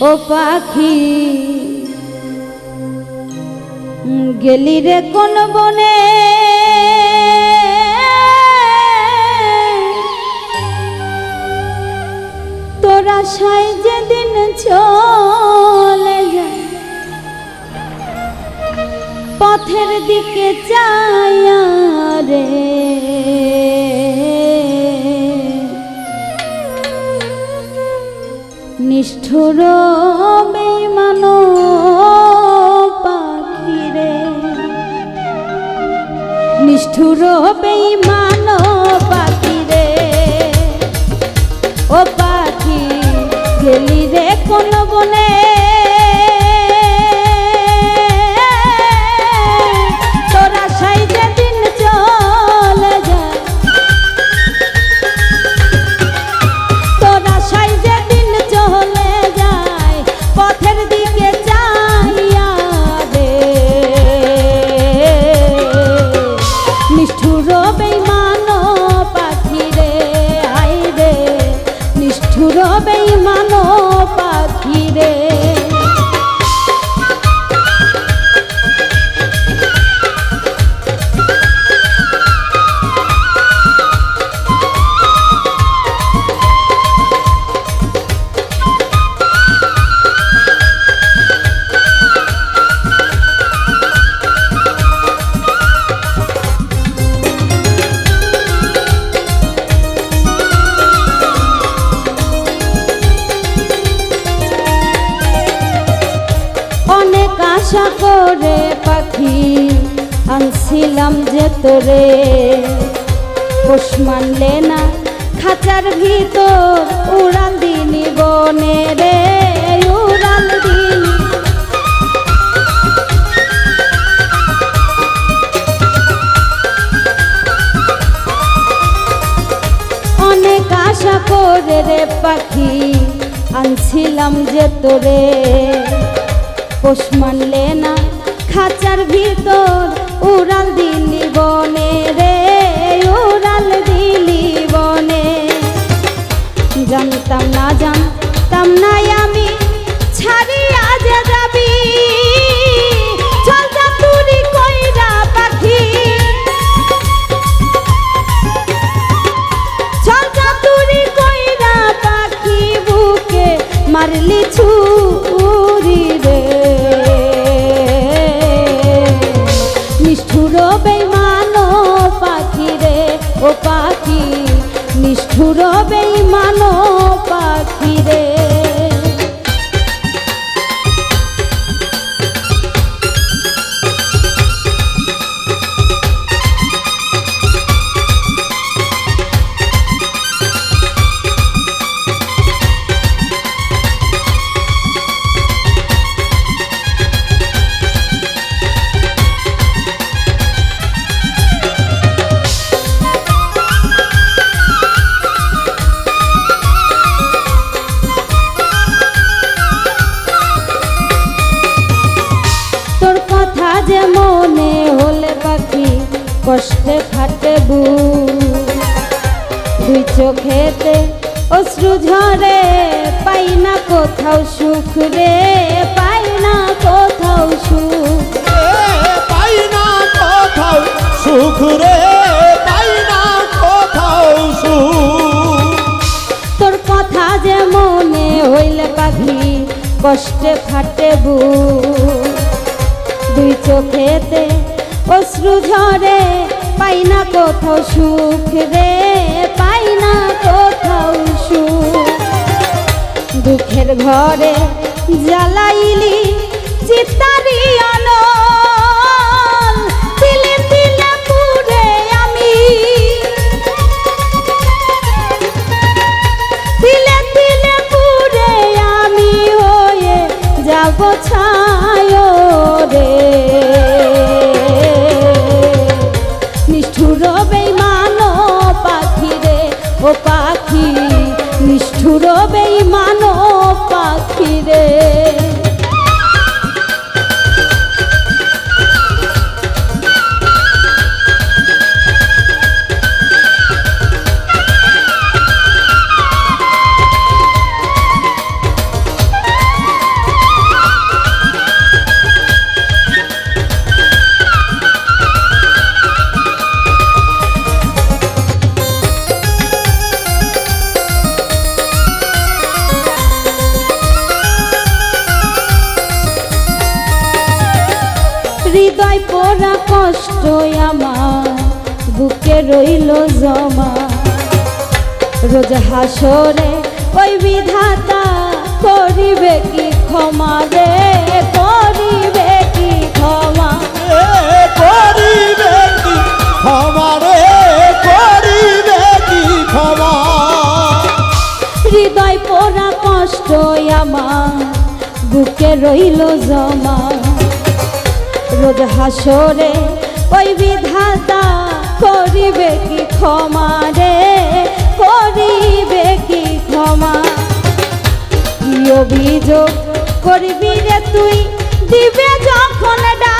পাখি গেলি রে কোন বনে? তোরা সাই যেদিন চলে যায় পথের দিকে চায়া বেইমান কোন বনে? আশা করে পাখি আনছিলাম যে তোরে। পোষ মানলে না খাঁচার ভিতর উড়াল দিনি বনে রে উড়াল দিনি। অনেক আশা করে রে পাখি আনছিলাম যে তোরে। পোষ মানলে না খাঁচার ভিতর উড়াল দিলি বেইমান পাখি রে ও পাখি নিষ্ঠুর বেইমান দুই চোখেতে অশ্রু ঝরে পাই না কোথাও সুখ রে পাই না কোথাও সুখ। পাই না কোথাও সুখ রে পাই না কোথাও সুখ। তোর কথা যে মনে হইলে পাখি কষ্টে ফাটে বু দুই চোখেতে অশ্রু ঝরে পাই না কোথাও সুখ রে পাই না কোথাও সুখ। দুঃখের ঘরে জ্বালাইলি চিতারি বেদনায় পড়া কষ্ট আমার বুকে রইল জমা। রোজ হাসরে ওই বিধাতা করিবে কি ক্ষমা রে? করিবে কি ক্ষমা? করিবে কি ক্ষমা রে? করিবে কি ক্ষমা? হৃদয় পড়া কষ্ট আমার বুকে রইল জমা। রোজ হাসরে, ওই বিধাতা করিবে কি ক্ষমা রে? করিবে কি ক্ষমা? কি অভিযোগ করবি রে তুই? দিবে যখন ডাক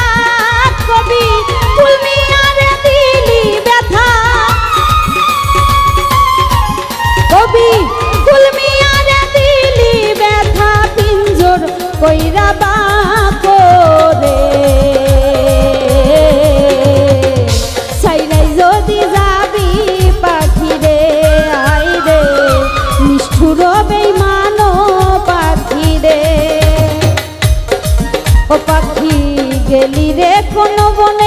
রে কোনো বনে